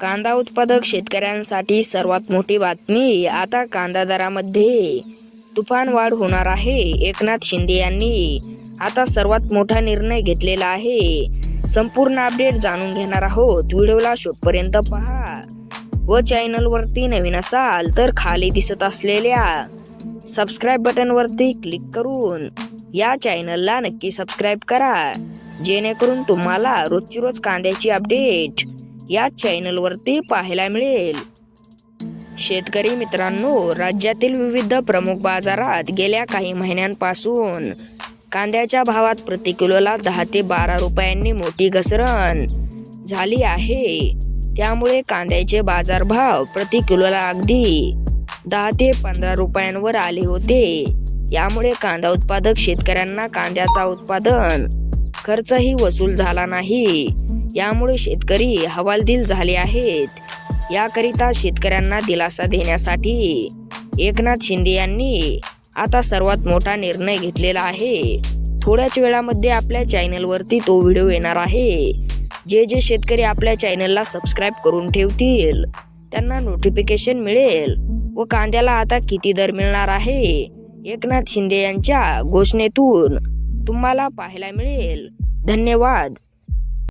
कांदा उत्पादक शेतकऱ्यांसाठी सर्वात मोठी बातमी आता कांदा दरामध्ये. तुफान वाढ होणार आहे एकनाथ शिंदे यांनी आता सर्वात मोठा निर्णय घेतलेला आहे. संपूर्ण अपडेट जाणून घेणार आहोत. व्हिडिओला शेवटपर्यंत पहा. व चॅनलवरती नवीन असाल तर खाली दिसत असलेल्या सबस्क्राईब बटनवरती क्लिक करून या चॅनलला नक्की सबस्क्राईब करा. जेणेकरून तुम्हाला रोजची रोज कांद्याची अपडेट या चॅनलवरती पाहायला मिळेल. शेतकरी मित्रांनो राज्यातील विविध प्रमुख बाजारात गेल्या काही महिन्यांपासून कांद्याच्या भावात प्रति किलोला दहा ते बारा रुपयांनी मोठी घसरण झाली आहे. त्यामुळे कांद्याचे बाजारभाव प्रति किलोला अगदी दहा ते पंधरा रुपयांवर आले होते. यामुळे कांदा उत्पादक शेतकऱ्यांना कांद्याचा उत्पादन खर्चही वसूल झाला नाही. यामुळे शेतकरी हवालदिल झाले आहेत. याकरिता शेतकऱ्यांना दिलासा देण्यासाठी एकनाथ शिंदे यांनी आता सर्वात मोठा निर्णय घेतलेला आहे. थोड्याच वेळामध्ये आपल्या चॅनलवरती तो व्हिडिओ येणार आहे. जे जे शेतकरी आपल्या चॅनलला सबस्क्राईब करून ठेवतील त्यांना नोटिफिकेशन मिळेल व कांद्याला आता किती दर मिळणार आहे? एकनाथ शिंदे यांच्या घोषणेतून तुम्हाला पाहायला मिळेल. धन्यवाद.